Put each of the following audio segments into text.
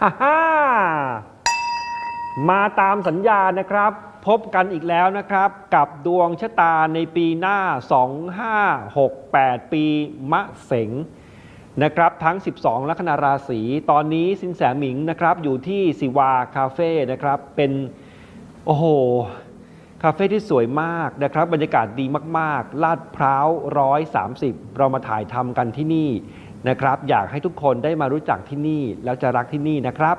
ฮ่าฮ่ามาตามสัญญานะครับ พบกันอีกแล้วนะครับ กับดวงชะตาในปีหน้า 2568 ปีมะเสงนะครับทั้ง 12 ลัคนาราศีตอนนี้สินแสหมิงนะครับ อยู่ที่สิวาคาเฟ่นะครับ เป็นโอ้โหคาเฟ่ที่สวยมากนะครับ บรรยากาศดีมาก ๆ ลาดพร้าว 130 เรามาถ่ายทำกันที่นี่ นะครับ อยากให้ทุกคนได้มารู้จักที่นี่แล้วจะรักที่นี่นะครับ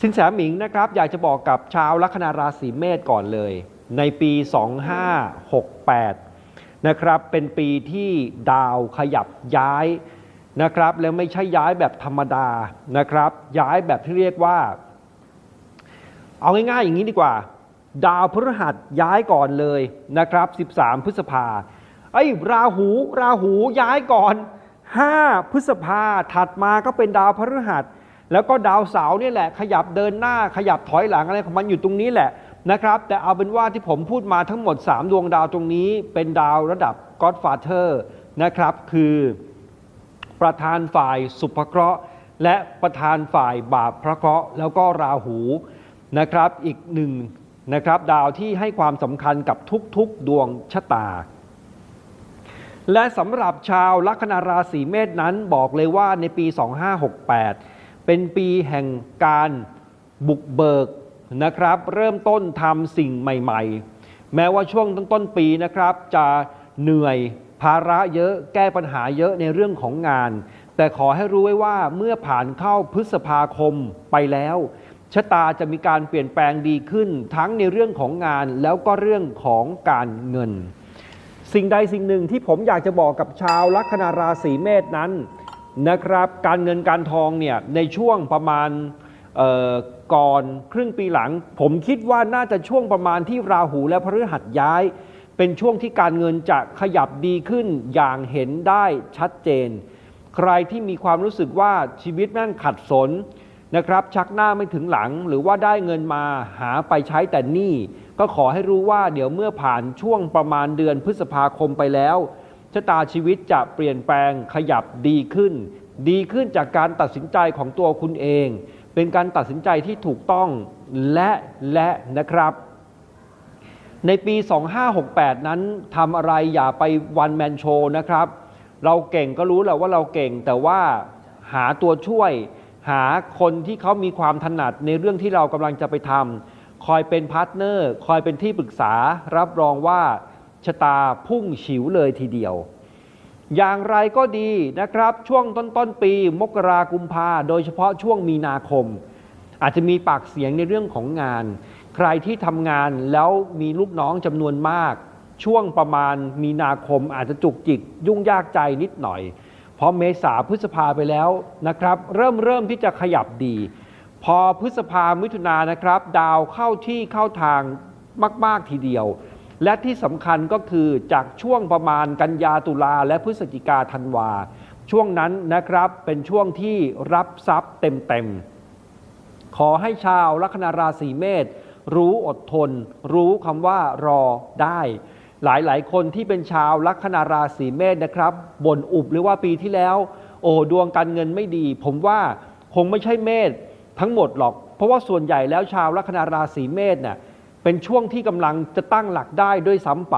สินแสหมิงนะครับ อยากจะบอกกับชาวลัคนาราศีเมษก่อนเลย ในปี 2568 นะครับ เป็นปีที่ดาวขยับย้ายนะครับ แล้วไม่ใช่ย้ายแบบธรรมดานะครับ ย้ายแบบที่เรียกว่า เอาง่ายๆอย่างนี้ดีกว่า ดาวพฤหัสย้ายก่อนเลยนะครับ 13 พฤษภาไอ้ราหู ราหูย้ายก่อน 5 พฤษภาถัดมาก็เป็นดาวพฤหัส แล้วก็ดาวเสาร์นี่แหละ ขยับเดินหน้าขยับถอยหลังอะไรของมันอยู่ตรงนี้แหละนะครับแต่เอาเป็นว่าที่ผมพูดมาทั้งหมด 3 ดวงดาวตรงนี้ เป็นดาวระดับ Godfather นะครับ คือประธานฝ่ายสุภเคราะห์ และประธานฝ่ายบาปพระเคราะห์ แล้วก็ราหูนะครับอีกหนึ่งนะครับดาวที่ให้ความสำคัญกับทุกๆ ดวงชะตา และสำหรับชาวลัคนาราศีเมษนั้นบอกเลยว่าในปี 2568 เป็นปีแห่งการบุกเบิกนะครับ เริ่มต้นทำสิ่งใหม่ๆ แม้ว่าช่วงต้นๆปีนะครับ จะเหนื่อยภาระเยอะแก้ปัญหาเยอะในเรื่องของงาน แต่ขอให้รู้ไว้ว่าเมื่อผ่านเข้าพฤษภาคมไปแล้วชะตาจะมีการเปลี่ยนแปลงดีขึ้นทั้งในเรื่องของงานแล้วก็เรื่องของการเงิน สิ่งใดสิ่งหนึ่งที่ผมอยากจะบอกกับชาวลัคนาราศีเมษนั้นนะครับการเงินการทองเนี่ยในช่วงประมาณก่อนครึ่งปีหลัง ผมคิดว่าน่าจะช่วงประมาณที่ราหูและพฤหัสย้าย เป็นช่วงที่การเงินจะขยับดีขึ้นอย่างเห็นได้ชัดเจน ใครที่มีความรู้สึกว่าชีวิตแม่งขัดสนนะครับชักหน้าไม่ถึงหลังหรือว่าได้เงินมาหาไปใช้แต่หนี้ ก็ขอให้รู้ว่าเดี๋ยวเมื่อผ่านช่วงประมาณเดือนพฤษภาคมไปแล้วชะตาชีวิตจะเปลี่ยนแปลงขยับดีขึ้น ดีขึ้นจากการตัดสินใจของตัวคุณเอง เป็นการตัดสินใจที่ถูกต้องและและนะครับ ในปี 2568 นั้นทำอะไรอย่าไปวันแมนโชนะครับ เราเก่งก็รู้แหละว่าเราเก่งแต่ว่าหาตัวช่วย หาคนที่เขามีความถนัดในเรื่องที่เรากำลังจะไปทำ คอยเป็นพาร์ทเนอร์ คอยเป็นที่ปรึกษา รับรองว่าชะตาพุ่งฉิวเลยทีเดียว อย่างไรก็ดีนะครับ ช่วงต้นต้นปี มกรากุมภาโดยเฉพาะช่วงมีนาคม อาจจะมีปากเสียงในเรื่องของงาน ใครที่ทำงานแล้วมีลูกน้องจำนวนมาก ช่วงประมาณมีนาคมอาจจะจุกจิก ยุ่งยากใจนิดหน่อยพอเมษาพฤษภาไปแล้วนะครับ เริ่มเริ่มที่จะขยับดี พอพฤษภามิถุนานนะครับ ดาวเข้าที่เข้าทางมาก ๆ ทีเดียว และที่สำคัญก็คือจากช่วงประมาณกันยาตุลาและพฤศจิกาธันวา ช่วงนั้นนะครับเป็นช่วงที่รับทรัพย์เต็ม ๆ ขอให้ชาวลัคนาราศีเมษรู้อดทน รู้คำว่ารอได้ หลายๆ คนที่เป็นชาวลัคนาราศีเมษนะครับบ่นอุบหรือว่าปีที่แล้ว โอ้ดวงการเงินไม่ดี ผมว่าคงไม่ใช่เมษ ทั้งหมดหรอก เพราะว่าส่วนใหญ่แล้วชาวลัคนาราศีเมษเนี่ยเป็นช่วงที่กำลังจะตั้งหลักได้ด้วยซ้ำไป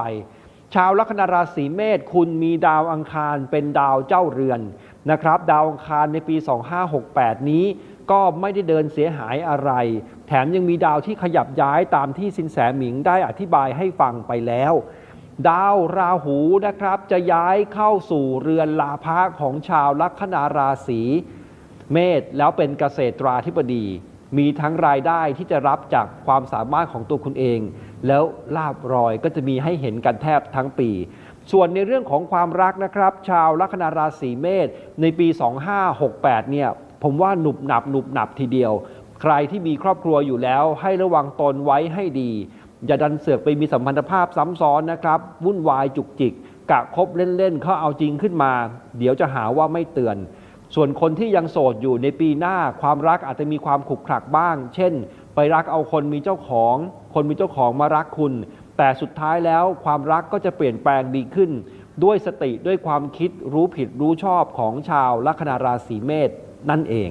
ชาวลัคนาราศีเมษคุณมีดาวอังคารเป็นดาวเจ้าเรือนนะครับ ดาวอังคารในปี 2568 นี้ก็ไม่ได้เดินเสียหายอะไร แถมยังมีดาวที่ขยับย้ายตามที่สินแสหมิงได้อธิบายให้ฟังไปแล้ว ดาวราหูนะครับจะย้ายเข้าสู่เรือนลาภะของชาวลัคนาราศี เมษแล้วเป็นเกษตราธิบดี มีทั้งรายได้ที่จะรับจากความสามารถของตัวคุณเอง แล้วลาบรอยก็จะมีให้เห็นกันแทบทั้งปี ส่วนในเรื่องของความรักนะครับ ชาวลัคนาราศีเมษในปี 2568 เนี่ยผมว่าหนุบหนับหนุบหนับทีเดียว ใครที่มีครอบครัวอยู่แล้ว ให้ระวังตนไว้ให้ดี อย่าดันเสือกไปมีสัมพันธภาพซ้ำซ้อนนะครับวุ่นวายจุกจิกกะคบเล่นๆเขาเอาจริงขึ้นมา เดี๋ยวจะหาว่าไม่เตือน ส่วนคนที่ยังโสดอยู่ในปีหน้าความรักอาจจะมีความขลุกขลักบ้าง เช่น ไปรักเอาคนมีเจ้าของ คนมีเจ้าของมารักคุณ แต่สุดท้ายแล้วความรักก็จะเปลี่ยนแปลงดีขึ้น ด้วยสติด้วยความคิดรู้ผิดรู้ชอบของชาวลัคนาราศีเมษนั่นเอง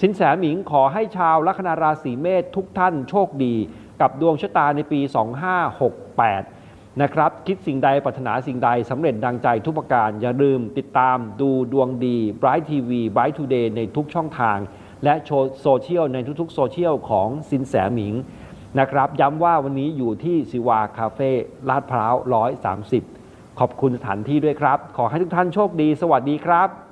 สินแสหมิงขอให้ชาวลัคนาราศีเมษทุกท่านโชคดี กับดวงชะตาในปี 2568 นะครับ คิดสิ่งใดปรารถนาสิ่งใดสำเร็จดังใจทุกประการ อย่าลืมติดตามดูดวงดี Bright TV Bright Today ในทุกช่องทาง และโซเชียลในทุกๆ โซเชียลของสินแสหมิงนะครับ ย้ำว่าวันนี้อยู่ที่สิวาคาเฟ่ลาดพร้าว 130 ขอบคุณสถานที่ด้วยครับ ขอให้ทุกท่านโชคดี สวัสดีครับ